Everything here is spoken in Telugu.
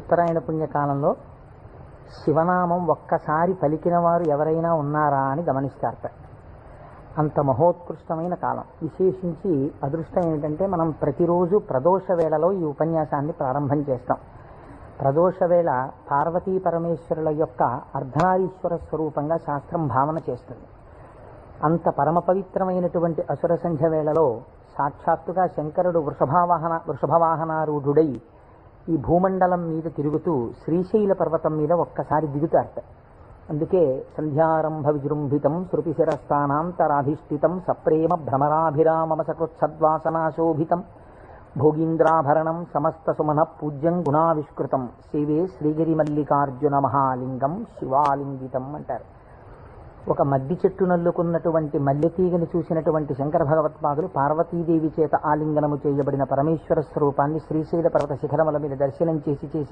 ఉత్తరాయణ పుణ్యకాలంలో శివనామం ఒక్కసారి పలికిన వారు ఎవరైనా ఉన్నారా అని గమనిస్తారట అంత మహోత్కృష్టమైన కాలం. విశేషించి అదృష్టం ఏమిటంటే మనం ప్రతిరోజు ప్రదోష వేళలో ఈ ఉపన్యాసాన్ని ప్రారంభం చేస్తాం. ప్రదోష వేళ పార్వతీ పరమేశ్వరుల యొక్క అర్ధనారీశ్వర స్వరూపంగా శాస్త్రం భావన చేస్తుంది. అంత పరమ పవిత్రమైనటువంటి అసుర సంధ్య వేళలో సాక్షాత్తుగా శంకరుడు వృషభావాహన వృషభవాహనారూఢుడై ఈ భూమండలం మీద తిరుగుతూ శ్రీశైల పర్వతం మీద ఒక్కసారి దిగుతారట అందుకే సంధ్యారంభ విజృంభితం శృతిశిరస్థానాంతరాధిష్ఠితం సప్రేమ భ్రమరాభిరామమ సకృత్సద్వాసనాశోభితం భోగీంద్రాభరణం సమస్త సుమన పూజ్యం గుణావిష్కృతం. శివే శ్రీగిరి మల్లికార్జున మహాలింగం శివాలింగితం అంటారు. ఒక మద్ది చెట్టు నల్లుకున్నటువంటి మల్లెతీగని చూసినటువంటి శంకర భగవత్పాదులు పార్వతీదేవి చేత ఆలింగనము చేయబడిన పరమేశ్వర స్వరూపాన్ని శ్రీశైల పర్వత శిఖరముల మీద దర్శనం చేసి చేసిన